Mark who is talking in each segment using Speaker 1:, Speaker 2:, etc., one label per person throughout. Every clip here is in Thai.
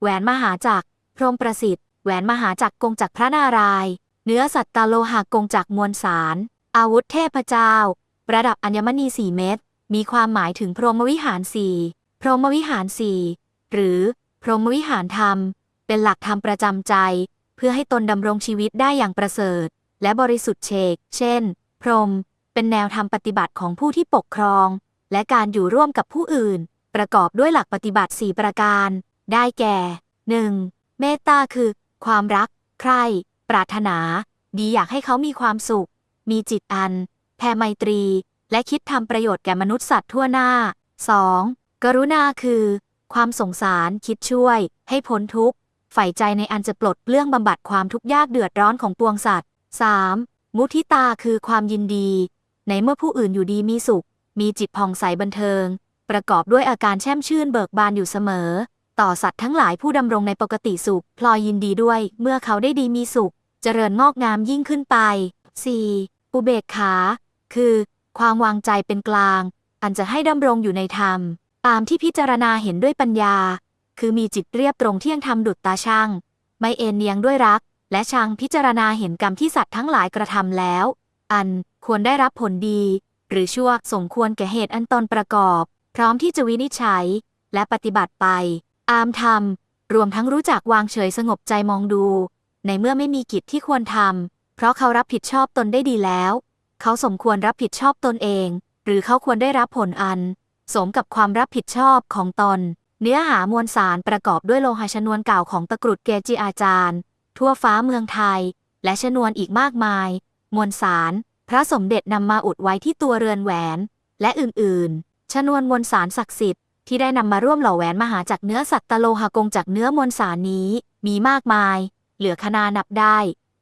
Speaker 1: แหวนมหาจักร พรหมประสิทธิ์ แหวนมหาจักรกงจากรพระนารายณ์ เนื้อสัตตโลหะกงจากรมวลสาร อาวุธเทพเจ้า ประดับอัญมณีสี่เม็ด มีความหมายถึงพรหมวิหารสี่พรหมวิหารสี่หรือ พรหมวิหารธรรม เป็นหลักธรรมประจำใจ เพื่อให้ตนดำรงชีวิตได้อย่างประเสริฐ และบริสุทธิ์เชก เช่น พรหม เป็นแนวธรรมปฏิบัติของผู้ที่ปกครอง และการอยู่ร่วมกับผู้อื่น ประกอบด้วยหลักปฏิบัติ 4 ประการ ได้แก่ 1. เมตตาคือ ความรัก ใคร่ ปรารถนา ดีอยากให้เขามีความสุข มีจิตอัน แผ่ไมตรี และคิดทำประโยชน์แก่มนุษย์สัตว์ทั่วหน้า 2. กรุณาคือ ความสงสารคิดช่วย ให้พ้นทุกข์ใฝ่ใจในอันจะปลดเปลื้องบำบัดความทุกข์ยากเดือดร้อนของปวงสัตว์ 3. มุทิตาคือความยินดี ในเมื่อผู้อื่นอยู่ดีมีสุข มีจิตผ่องใสบันเทิง ประกอบด้วยอาการแช่มชื่นเบิกบานอยู่เสมอ ต่อสัตว์ทั้งหลายผู้ดำรงในปกติสุข พลอยยินดีด้วย เมื่อเขาได้ดีมีสุข เจริญงอกงามยิ่งขึ้นไป 4. อุเบกขา คือ ความวางใจเป็นกลาง อันจะให้ดำรงอยู่ในธรรม ตามที่พิจารณาเห็นด้วยปัญญา คือมีจิตเรียบตรงเที่ยงธรรมดุจตาช่าง ไม่เอ็นเอียงด้วยรัก และชังพิจารณาเห็นกรรมที่สัตว์ทั้งหลายกระทำแล้ว อันควรได้รับผลดี หรือชั่วสมควรแก่เหตุอันตนประกอบ พร้อมที่จะวินิจฉัย และปฏิบัติไป อามธรรมรวมทั้งรู้จักวางเฉยสงบใจมองดู ในเมื่อไม่มีกิจที่ควรทำเพราะเขารับผิดชอบตนได้ดีแล้ว เขาสมควรรับผิดชอบตนเอง หรือเขาควรได้รับผลอัน สมกับความรับผิดชอบของตน เนื้อหามวลสารประกอบด้วยโลหะชนวนเก่าของตะกรุดเกจิอาจารย์ ทั่วฟ้าเมืองไทย และชนวนอีกมากมาย มวลสาร พระสมเด็จนำมาอุดไว้ที่ตัวเรือนแหวน และอื่นๆ ชนวนมวลสารศักดิ์สิทธิ์ ที่ได้นำมาร่วมหล่อแหวนมหาจากเนื้อสัตว์ตโลหะกงจากเนื้อมวลสารนี้ มีมากมาย เหลือคนานับได้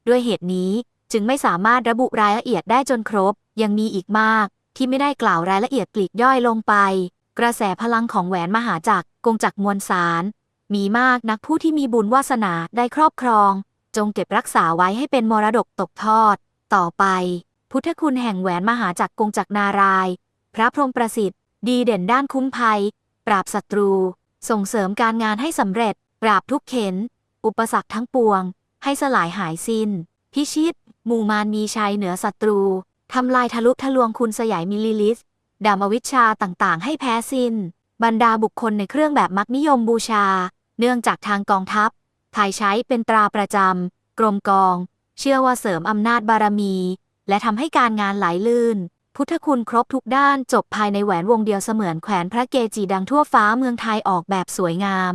Speaker 1: ด้วยเหตุนี้จึงไม่สามารถระบุรายละเอียดได้จนครบ ยังมีอีกมาก ที่ไม่ได้กล่าวรายละเอียดปลีกย่อยลงไป กระแสพลังของแหวนมหาจักรกงจักรมวลสาร มีมากนักผู้ที่มีบุญวาสนาได้ครอบครอง จงเก็บรักษาไว้ให้เป็นมรดกตกทอด ต่อไป พุทธคุณแห่งแหวนมหาจักรกงจักรนาราย พระพรหมประสิทธิ์ ดีเด่นด้านคุ้มภัย ปราบศัตรู ส่งเสริมการงานให้สำเร็จ ปราบทุกเข็น อุปสรรคทั้งปวง ให้สลายหายสิ้น พิชิตมูมารมีชัยเหนือศัตรู ทำลายทะลุทะลวงคุณสยายมิลลิลิสดามวิชชาต่างๆ ให้แพ้สิน้น บรรดาบุคคลในเครื่องแบบมักนิยมบูชา เนื่องจากทางกองทัพไทยใช้เป็นตราประจำกรมกอง เชื่อว่าเสริมอำนาจบารมี และทำให้การงานไหลลื่น พุทธคุณครบทุกด้านจบภายในแหวนวงเดียวเสมือนแขวนพระเกจิดังทั่วฟ้าเมืองไทยออกแบบสวยงาม